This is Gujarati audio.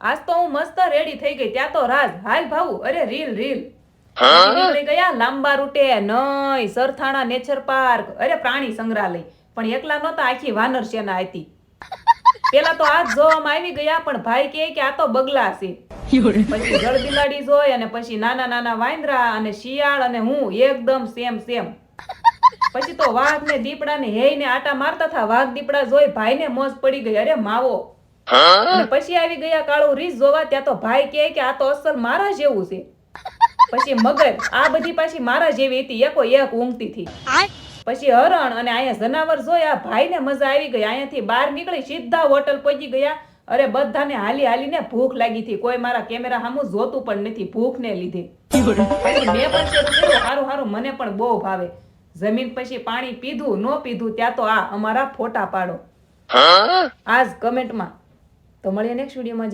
આજ તો હું મસ્ત રેડી થઈ ગઈ. ત્યાં તો રાજ. હાલ ભાવુ અરે રીલ રીલ. નીકળી ગયા લાંબા રૂટે નઈ સરથાણા નેચર પાર્ક. અરે પ્રાણી સંગ્રહાલય. પણ એકલા નહોતા આખી વાનર સેના હતી. પેલા તો આજ જોવામાં આવી ગયા પણ ભાઈ કે કે આ તો બગલા છે. પછી જળ બિલાડી જોઈ અને પછી નાના નાના વાંદરા અને શિયાળ અને હું એકદમ સેમ સેમ પછી તો વાઘ ને દીપડા ને હેય ને આટા મારતા હતા. વાઘ દીપડા જોઈ ભાઈ ને મોજ પડી ગઈ. અરે માવો. અને પછી આવી ગયા કાળો રીસ જોવા ત્યાં તો ભાઈ કહે કે આ તો અસલ મારા જેવું છે. પછી મગર આ બધી પાછી મારા જેવી હતી એકો એક ઊંઘતી હતી પછી હરણ અને અહીંયા જનાવર જોયા ભાઈને મજા આવી ગઈ. અહીંયાથી બહાર નીકળી સીધા હોટલ પહોંચી ગયા. અરે બધાને હાલી હાલીને ભૂખ લાગી હતી. કોઈ મારા કેમેરા સામું જોતું પણ નથી ભૂખને લીધે. પછી મેં પણ હારું હારું મને પણ બહુ ભાવે. જમીન પછી પાણી પીધું ન પીધું ત્યાં તો આ અમારા ફોટા પાડો. આજ કમેન્ટમાં તો મળીએ નેક્સ્ટ વિડીયોમાં